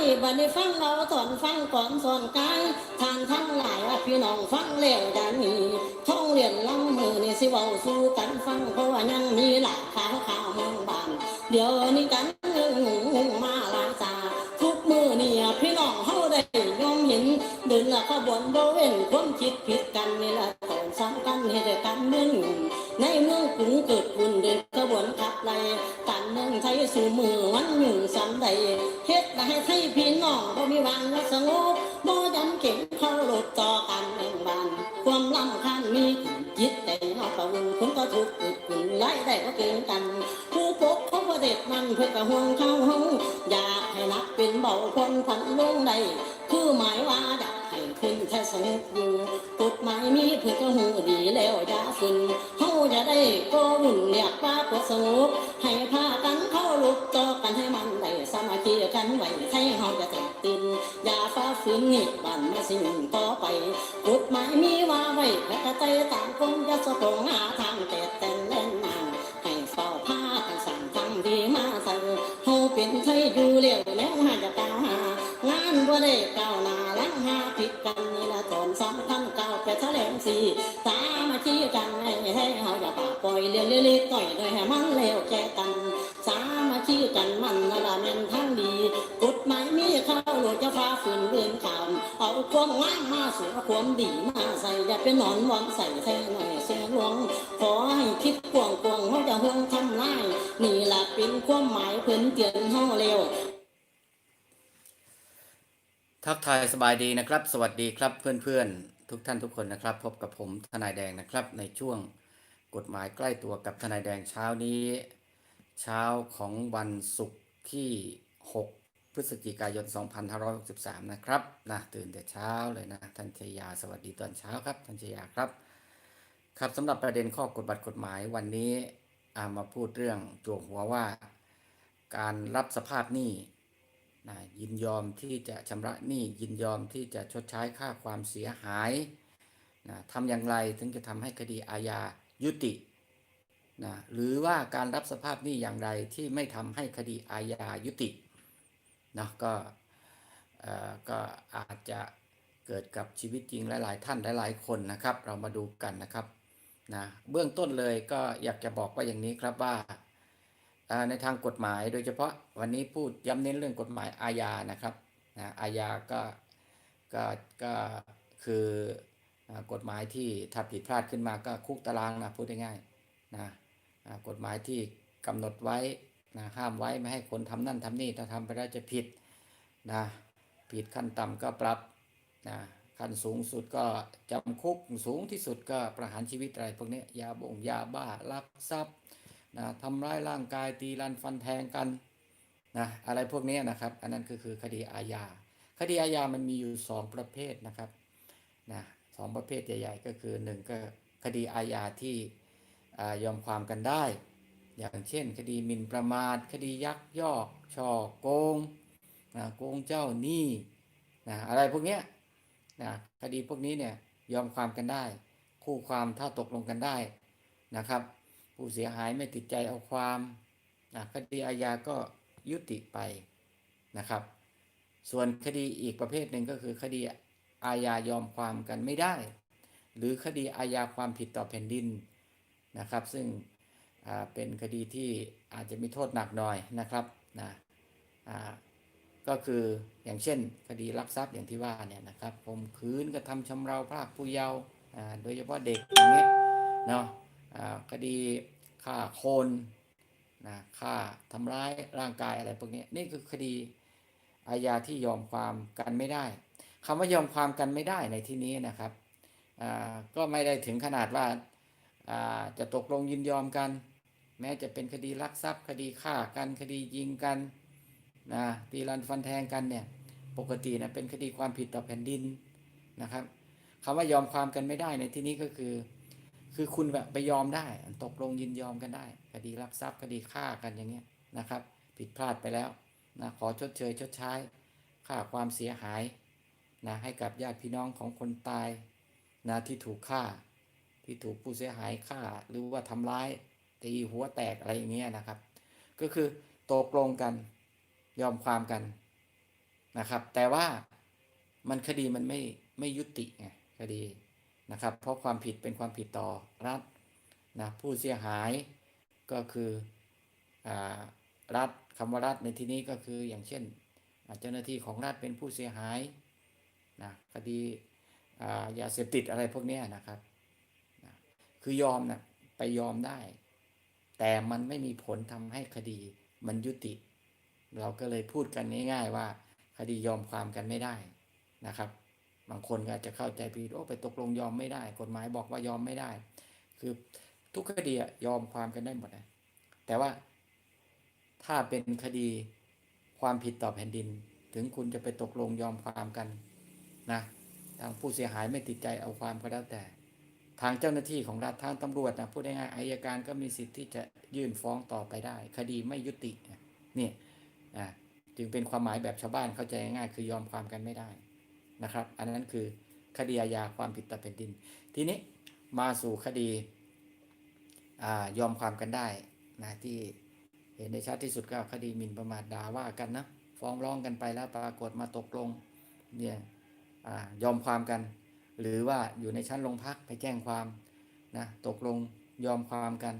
นี่บัดนี้ฟังเราสอนฟังก่อนสอนกายทานทั้งหลายว่าพี่น้องฟังแล้วอย่านีท่องเรียนลำมือนี่สิเว้าสู่กันฟังเพราะว่ายังมีหลายข่าวข่าวมองบานเดี๋ยวนี้กันงงงมาลายตาทุกมือนี่พี่น้องเฮาได้ยอมเห็นเดินละขบวนบ่เว้นความคิดผิดกันนี่ละตอนสำคัญให้ได้กันเมืองในเมืองกรุงเกิดขึ้นเดินขบวนขับไล่ ไทยสู่มือวันหนึ่งสำใดเฮ็ดให้ไทยพี่น้องบ่มีวันละสงบบ่ยำเข็งเขารถต่อกันเมืองบ้านความลำคันมีจิตแต่เฮาก็วุ่นคนก็ทุกข์อึดขึ้นไล่ได้ก็เก่งกัน ผู้ปกเขาประเด็จมันเพื่อกระห่วงเขาเฮาอยากให้นักเป็นเบาคนขวัญลงใดคือหมายว่าอยากให้ขึ้นแค่สงบอยู่กฎหมายมีเพื่อกระหูดีแล้วอย่าฝืนเฮาจะได้ก็วุ่นเรียกว่าก็สงบให้พ สิ่งต่อไปกฎหมายมีว่าไว้แพ้ใจต่างคนจะสะตรงหาทางแต่แต่เล่นนางให้เฝ้าผ้ากันสั่งทำดีมาใส่เฮาเป็นไทยอยู่เลี้ยวแล้วหาจะก้าวหางานบ่ได้ก้าวหน้าหลังหาผิดกันนี่ละตอนสำคัญก้าวไปแถลงสีสามาชี้กันให้ให้เฮาอย่าปากปล่อยเลี้ยงเลี้ยงต่อยโดยให้มันแล้วแก่กันสามาชี้กันมันนั่นละแม่นทางดีก ฎหมายมีเข้าโลดจะฟ้าฝืนเรื่องขาวเอาความงามมาสู่ความดีมาใส่อย่าเป็นนอนวอนใส่แท้หน่อยเสียหลวง ขอให้คิดกวงกวงเขาจะห่วงทำลายนี่แหละเป็นความหมายเพิ่นเตือนเฮาเร็วทักทายสบายดีนะครับ สวัสดีครับเพื่อนๆ ทุกท่านทุกคนนะครับ พบกับผมทนายแดงนะครับ ในช่วงกฎหมายใกล้ตัวกับทนายแดงเช้านี้ เช้าของวันศุกร์ที่ 6 พฤศจิกายน 2563 นะครับนะตื่นแต่เช้าเลยนะท่านชยาสวัสดีตอนเช้าครับท่านชยาครับ ครับสำหรับประเด็นข้อกฎบัตรกฎหมายวันนี้ามาพูดเรื่องจวงหัวว่า การรับสภาพหนี้นะยินยอมที่จะชำระหนี้ยินยอมที่จะชดใช้ค่าความเสียหายนะทำอย่างไรถึงจะทำให้คดีอาญายุตินะหรือว่าการรับสภาพหนี้อย่างไรที่ไม่ทำให้คดีอาญายุติ นะก็เอ่อก็อาจจะเกิดกับชีวิตจริงหลาย ๆ ท่านหลายๆคนนะครับ เรามาดูกันนะครับนะเบื้องต้นเลยก็อยากจะบอกว่าอย่างนี้ครับว่าอ่าในทางกฎหมายโดยเฉพาะวันนี้พูดย้ำเน้นเรื่องกฎหมายอาญานะครับนะอาญาก็ก็ก็คือกฎหมายที่ถ้าผิดพลาดขึ้นมาก็คุกตารางนะพูดง่ายๆนะกฎหมายที่กำหนดไว้ นะห้ามไว้ไม่ให้คนทำนั่นทำนี่ถ้าทำไปแล้วจะผิดนะผิดขั้นต่ำก็ปรับนะขั้นสูงสุดก็จำคุกสูงที่สุดก็ประหารชีวิตอะไรพวกนี้ยาบ่งยาบ้าลักทรัพย์นะทำร้ายร่างกายตีรันฟันแทงกันนะอะไรพวกนี้นะครับอันนั้นก็คือคดีอาญาคดีอาญามันมีอยู่สองประเภทนะครับนะสองประเภทใหญ่ ๆ ก็คือหนึ่งก็คดีอาญาที่อ่ายอมความกันได้ อย่างเช่น คดีหมิ่นประมาทคดียักยอกช่อโกงนะโกงเจ้าหนี้นะอะไรพวกเนี้ยนะคดีพวกนี้เนี่ยยอมความกันได้ คู่ความถ้าตกลงกันได้นะครับ ผู้เสียหายไม่ติดใจเอาความนะคดีอาญาก็ยุติไปนะครับ ส่วนคดีอีกประเภทหนึ่งก็คือคดีอาญายอมความกันไม่ได้ หรือคดีอาญาความผิดต่อแผ่นดินนะครับ ซึ่ง เป็นคดีที่อาจจะมีโทษหนักหน่อยนะครับนะก็คืออย่างเช่นคดีลักทรัพย์อย่างที่ว่าเนี่ยนะครับผมคืนกระทำชำเราพรากผู้เยาว์โดยเฉพาะเด็กอย่างเงี้ยเนาะคดีฆ่าคนนะฆ่าทำร้ายร่างกายอะไรพวกนี้นี่คือคดีอาญาที่ยอมความกันไม่ได้คำว่ายอมความกันไม่ได้ในที่นี้นะครับก็ไม่ได้ถึงขนาดว่าจะตกลงยินยอมกัน แม้จะเป็นคดีลักทรัพย์ คดีฆ่ากันคดียิงกันนะตีรันฟันแทงกันเนี่ยปกตินะเป็นคดีความผิดต่อแผ่นดินนะครับคำว่ายอมความกันไม่ได้ในที่นี้ก็คือ คือคุณแบบไปยอมได้ ตกลงยินยอมกันได้ คดีลักทรัพย์คดีฆ่ากันอย่างเงี้ยนะครับ ผิดพลาดไปแล้วนะขอชดเชยชดใช้ค่าความเสียหายนะให้กับญาติพี่น้องของคนตายนะที่ถูกฆ่า ที่ถูกผู้เสียหายฆ่าหรือว่าทำร้าย ตีหัวแตกอะไรอย่างเงี้ยนะครับ ก็คือตกลงกันยอมความกันนะครับ แต่ว่ามันคดีมันไม่ไม่ยุติไงคดีนะครับ เพราะความผิดเป็นความผิดต่อรัฐนะผู้เสียหายก็คืออรัฐคำว่ารัฐในที่นี้ก็คืออย่างเช่นเจ้าหน้าที่ของรัฐเป็นผู้เสียหายนะคดีอยาเสพติดอะไรพวกนี้นะครับนะคือยอมนะไปยอมได้ แต่มันไม่มีผลทำให้คดีมันยุติ เราก็เลยพูดกันง่าย ๆ ว่า คดียอมความกันไม่ได้นะครับ บางคนก็อาจจะเข้าใจผิดโอ้ไปตกลงยอมไม่ได้ กฎหมายบอกว่ายอมไม่ได้ คือทุกคดียอมความกันได้หมดนะแต่ว่าถ้าเป็นคดีความผิดต่อแผ่นดิน ถึงคุณจะไปตกลงยอมความกันนะทางผู้เสียหายไม่ติดใจเอาความก็แล้วแต่ ทางเจ้าหน้าที่ของรัฐทางตำรวจนะพูดง่ายๆอายการก็มีสิทธิ์ที่จะยื่นฟ้องต่อไปได้ คดีไม่ยุตินะนี่อ่าจึงเป็นความหมายแบบชาวบ้านเข้าใจง่ายๆคือยอมความกันไม่ได้นะครับ อันนั้นคือคดีอาญาความผิดต่อแผ่นดิน ทีนี้มาสู่คดีอยอมความกันได้นะที่เห็นได้ชัดที่สุดก็คดีหมิ่นประมาทด่าว่ากันนะฟ้องร้องกันไปแล้วปรากฏมาตกลงเนี่ยอายอมความกัน หรือว่าอยู่ในชั้นโรงพักไปแจ้งความนะตกลงยอมความกัน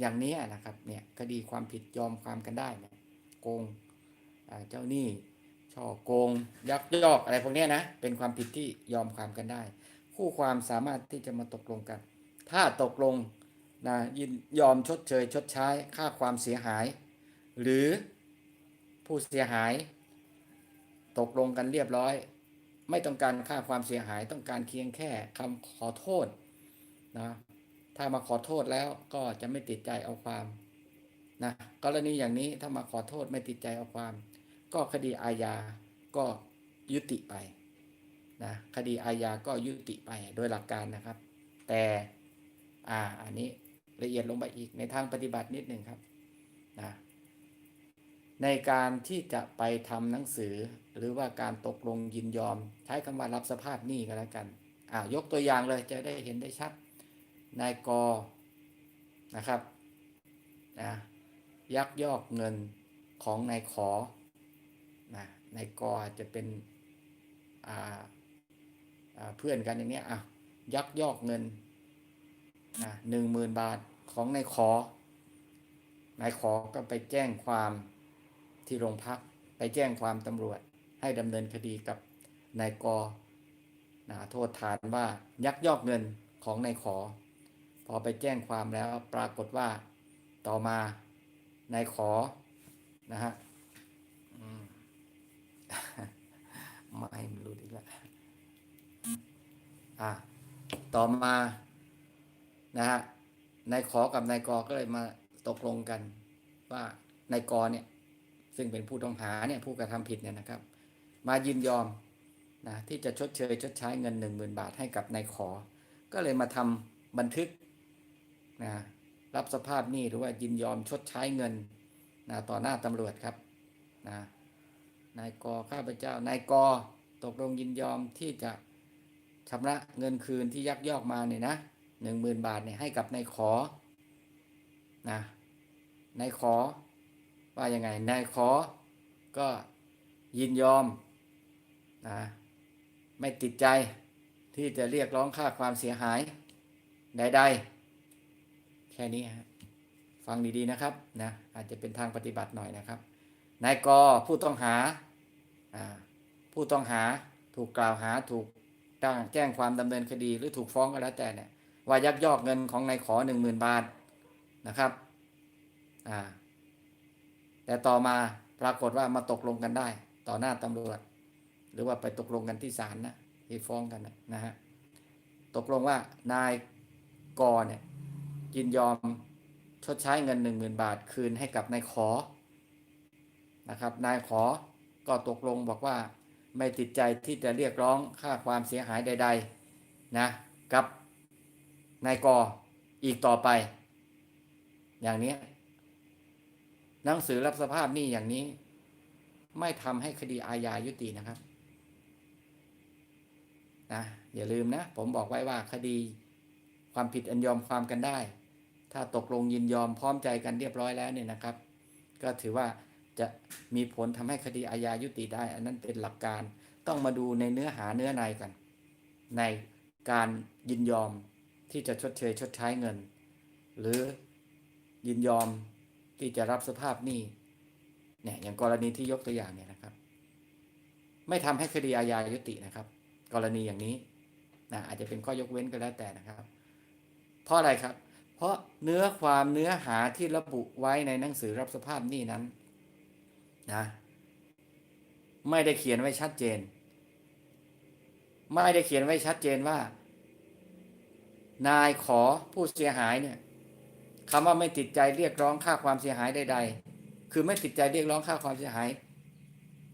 อย่างนี้นะครับเนี่ยคดีความผิดยอมความกันได้นี่ยโกงเจ้าหนี้ช่อโกง ยักยอกอะไรพวกนี้นะเป็นความผิดที่ยอมความกันได้ คู่ความสามารถที่จะมาตกลงกัน ถ้าตกลงนะยินยอมชดเชยชดใช้ค่าความเสียหาย หรือผู้เสียหาย ตกลงกันเรียบร้อย ไม่ต้องการค่าความเสียหายต้องการเพียงแค่คำขอโทษนะถ้ามาขอโทษแล้วก็จะไม่ติดใจเอาความนะกรณีอย่างนี้ถ้ามาขอโทษไม่ติดใจเอาความ ก็คดีอาญาก็ยุติไปนะคดีอาญาก็ยุติไปโดยหลักการนะครับ แต่อ่าอันนี้ละเอียดลงไปอีกในทางปฏิบัตินิดหนึ่งครับนะ ในการที่จะไปทำหนังสือ หรือว่าการตกลงยินยอม ใช้คำว่ารับสภาพหนี้ก็แล้วกันอ่ายกตัวอย่างเลยจะได้เห็นได้ชัดนายกนะครับนะยักยอกเงินของนายขอนะนายกอาจจะเป็นอ่าเพื่อนกันอย่างเนี้ยอะยักยอกเงินหนึ่งหมื่นบาทของนายขอนายขอก็ไปแจ้งความ ที่โรงพักไปแจ้งความตำรวจให้ดำเนินคดีกับนายกนะโทษฐานว่ายักยอกเงินของนายขอ พอไปแจ้งความแล้วปรากฏว่าต่อมานายขอนะฮะมไม่รู้ดีล้วอะต่อมานะฮะนายขอกับนายกอก็เลยมาตกลงกันว่านายกอเนี่ย ซึ่งเป็นผู้ต้องหาเนี่ยผู้กระทำผิดเนี่ยนะครับ มายินยอมนะที่จะชดเชยชดใช้เงินหนึ่งหมื่นบาทให้กับนายขอ ก็เลยมาทำบันทึกนะรับสภาพหนี้หรือว่ายินยอมชดใช้เงินนะต่อหน้าตำรวจครับนะนายกอข้าพเจ้านายกอตกลงยินยอมที่จะชำระเงินคืนที่ยักยอกมาเนี่ยนะหนึ่งหมื่นบาทเนี่ยให้กับนายขอนะนายขอ ว่ายังไงนายขอก็ยินยอมนะไม่ติดใจที่จะเรียกร้องค่าความเสียหายใดๆแค่นี้ฮะฟังดีๆนะครับนะอาจจะเป็นทางปฏิบัติหน่อยนะครับนายกผู้ต้องหาอ่าผู้ต้องหาถูกกล่าวหาถูกตั้งแจ้งความดำเนินคดีหรือถูกฟ้องก็แล้วแต่เนี่ยว่ายักยอกเงินของนายขอหนึ่งหมื่นบาทนะครับอ่า แต่ต่อมาปรากฏว่ามาตกลงกันได้ ต่อหน้าตำรวจ หรือว่าไปตกลงกันที่ศาลนะที่ฟ้องกันนะฮะตกลงว่านายกอเนี่ยยินยอมชดใช้เงินหนึ่งหมื่นบาทคืนให้กับนายขอนะครับนายขอก็ตกลงบอกว่าไม่ติดใจที่จะเรียกร้องค่าความเสียหายใด ๆนะกับนายกออีกต่อไป อย่างนี้ หนังสือรับสภาพหนี้อย่างนี้ ไม่ทำให้คดีอาญายุตินะครับนะอย่าลืมนะ ผมบอกไว้ว่าคดีความผิดอันยอมความกันได้ ถ้าตกลงยินยอมพร้อมใจกันเรียบร้อยแล้วเนี่ยนะครับ ก็ถือว่าจะมีผลทำให้คดีอาญายุติได้ อันนั้นเป็นหลักการต้องมาดูในเนื้อหาเนื้อในกัน ในการยินยอมที่จะชดเชยชดใช้เงิน หรือยินยอม ที่จะรับสภาพหนี้เนี่ยอย่างกรณีที่ยกตัวอย่างเนี่ยนะครับ ไม่ทำให้คดีอาญายุตินะครับ กรณีอย่างนี้นะอาจจะเป็นข้อยกเว้นก็แล้วแต่นะครับ เพราะอะไรครับ เพราะเนื้อความเนื้อหาที่ระบุไว้ในหนังสือรับสภาพหนี้นั้นนะไม่ได้เขียนไว้ชัดเจน ไม่ได้เขียนไว้ชัดเจนว่า นายขอผู้เสียหายเนี่ย คำว่าไม่ติดใจเรียกร้องค่าความเสียหายใดๆ คือไม่ติดใจเรียกร้องค่าความเสียหาย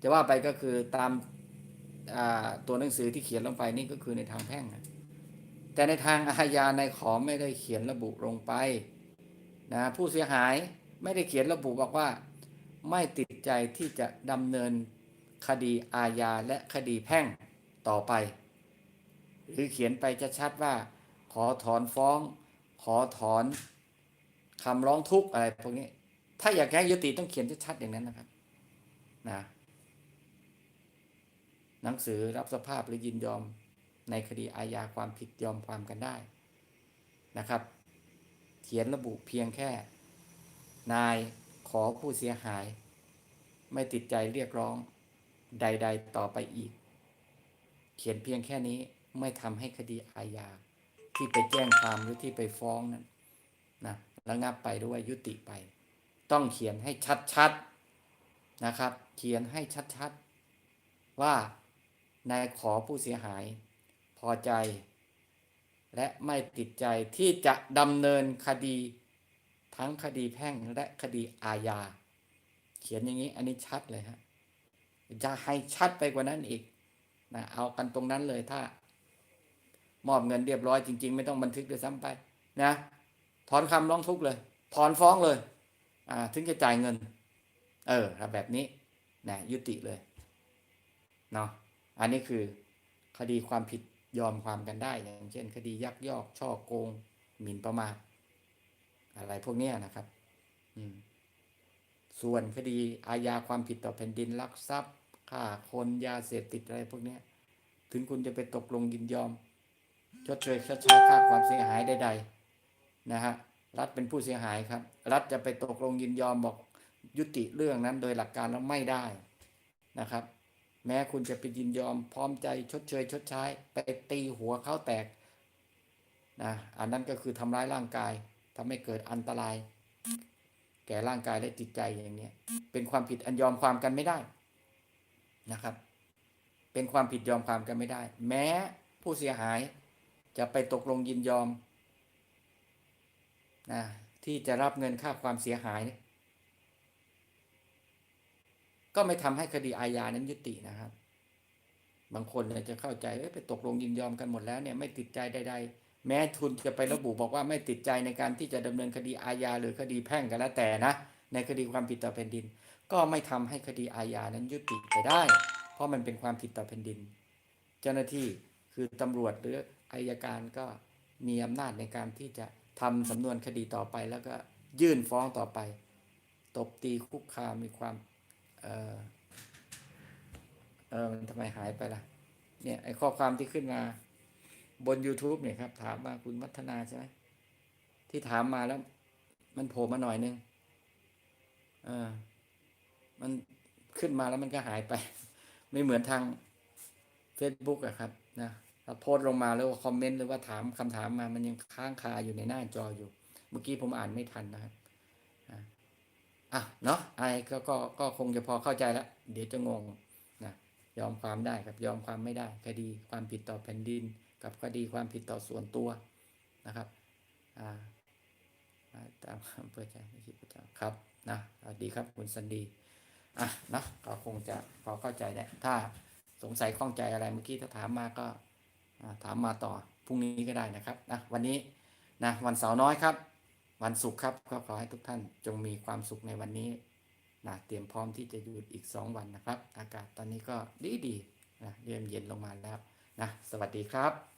จะว่าไปก็คือตามตัวหนังสือที่เขียนลงไปนี่ก็คือในทางแพ่ง แต่ในทางอาญาในขอไม่ได้เขียนระบุลงไปนะผู้เสียหายไม่ได้เขียนระบุบอกว่า ไม่ติดใจที่จะดำเนินคดีอาญาและคดีแพ่งต่อไป หรือเขียนไปจะชัดว่า ขอถอนฟ้อง ขอถอน คำร้องทุกข์อะไรพวกนี้ ถ้าอยากให้ยุติต้องเขียนชัดๆอย่างนั้นนะครับ นะ หนังสือรับสภาพหรือยินยอมในคดีอาญาความผิดยอมความกันได้นะครับ เขียนระบุเพียงแค่ นายขอผู้เสียหาย ไม่ติดใจเรียกร้องใด ๆ ต่อไปอีก เขียนเพียงแค่นี้ไม่ทำให้คดีอาญาที่ไปแจ้งความหรือที่ไปฟ้องนั้น ระงับไปหรือว่ายุติไป ต้องเขียนให้ชัดๆนะครับ เขียนให้ชัดๆ ว่านายขอผู้เสียหาย พอใจ และไม่ติดใจที่จะดำเนินคดี ทั้งคดีแพ่งและคดีอาญา เขียนอย่างนี้อันนี้ชัดเลยฮะจะให้ชัดไปกว่านั้นอีกนะเอากันตรงนั้นเลยถ้ามอบเงินเรียบร้อยจริง ๆ ไม่ต้องบันทึกด้วยซ้ำไปนะ ถอนคำร้องทุกข์เลย ถอนฟ้องเลย อ่า ถึงจะจ่ายเงิน เออถ้าแบบนี้นะยุติเลยเนาะอันนี้คือคดีความผิดยอมความกันได้ อย่างเช่น คดียักยอก ช่อโกง หมิ่นประมาทอะไรพวกนี้นะครับ อืม ส่วนคดีอาญาความผิดต่อแผ่นดินลักทรัพย์ฆ่าคนยาเสพติดอะไรพวกนี้ถึงคุณจะไปตกลงยินยอมชดเชยชดใช้ค่าความเสียหายใดๆ นะฮะรัฐเป็นผู้เสียหายครับ รัฐจะไปตกลงยินยอมบอกยุติเรื่องนั้นโดยหลักการแล้วไม่ได้นะครับ แม้คุณจะไปยินยอมพร้อมใจชดเชยชดใช้ไปตีหัวเขาแตกนะอันนั้นก็คือทำร้ายร่างกายทำให้เกิดอันตราย แก่ร่างกายและจิตใจอย่างนี้เป็นความผิดอันยอมความกันไม่ได้นะครับ เป็นความผิดยอมความกันไม่ได้ แม้ผู้เสียหายจะไปตกลงยินยอม นะที่จะรับเงินค่าความเสียหาย ก็ไม่ทำให้คดีอาญานั้นยุตินะครับ บางคนจะเข้าใจไปตกลงยินยอมกันหมดแล้วเนี่ยไม่ติดใจใดๆ แม้ทุนจะไประบุบอกว่าไม่ติดใจในการที่จะดำเนินคดีอาญาหรือคดีแพ่งกันแล้วแต่นะ ในคดีความผิดต่อแผ่นดิน ก็ไม่ทำให้คดีอาญานั้นยุติไปได้ เพราะมันเป็นความผิดต่อแผ่นดิน เจ้าหน้าที่คือตำรวจหรืออายการก็มีอำนาจในการที่จะ ทำสำนวนคดีต่อไป แล้วก็ยื่นฟ้องต่อไป ตบตีคุกคามมีความ เออเออมันทำไมหายไปล่ะ เนี่ยไอข้อความที่ขึ้นมาบน YouTube เนี่ยครับ ถามมาคุณวัฒนาใช่ไหมที่ถามมาแล้ว มันโผล่มาหน่อยนึงเออมันขึ้นมาแล้วมันก็หายไป ไม่เหมือนทาง Facebook อะครับ นะ ถ้าโพสต์ลงมาแล้วคอมเมนต์หรือว่าถามคำถามมามันยังค้างคาอยู่ในหน้าจออยู่ เมื่อกี้ผมอ่านไม่ทันนะครับอะเนาะไอ้ก็ก็ก็คงจะพอเข้าใจแล้วเดี๋ยวจะงงนะยอมความได้กับยอมความไม่ได้คดีความผิดต่อแผ่นดิน กับคดีความผิดต่อส่วนตัวนะครับอ่าตามอำเภอใจไม่คิดประจำครับนะดีครับคุณสันดีอะเนะก็คงจะพอเข้าใจแล้วถ้าสงสัยข้องใจอะไรเมื่อกี้ถ้าถามมาก็ ถามมาต่อพรุ่งนี้ก็ได้นะครับนะวันนี้นะวันเสาร์น้อยครับ วันศุกร์ครับก็ขอให้ทุกท่านจงมีความสุขในวันนี้นะเตรียมพร้อมที่จะหยุดอีก 2 วันนะครับ อากาศตอนนี้ก็ดีดีนะเริ่มเย็นลงมาแล้วนะสวัสดีครับ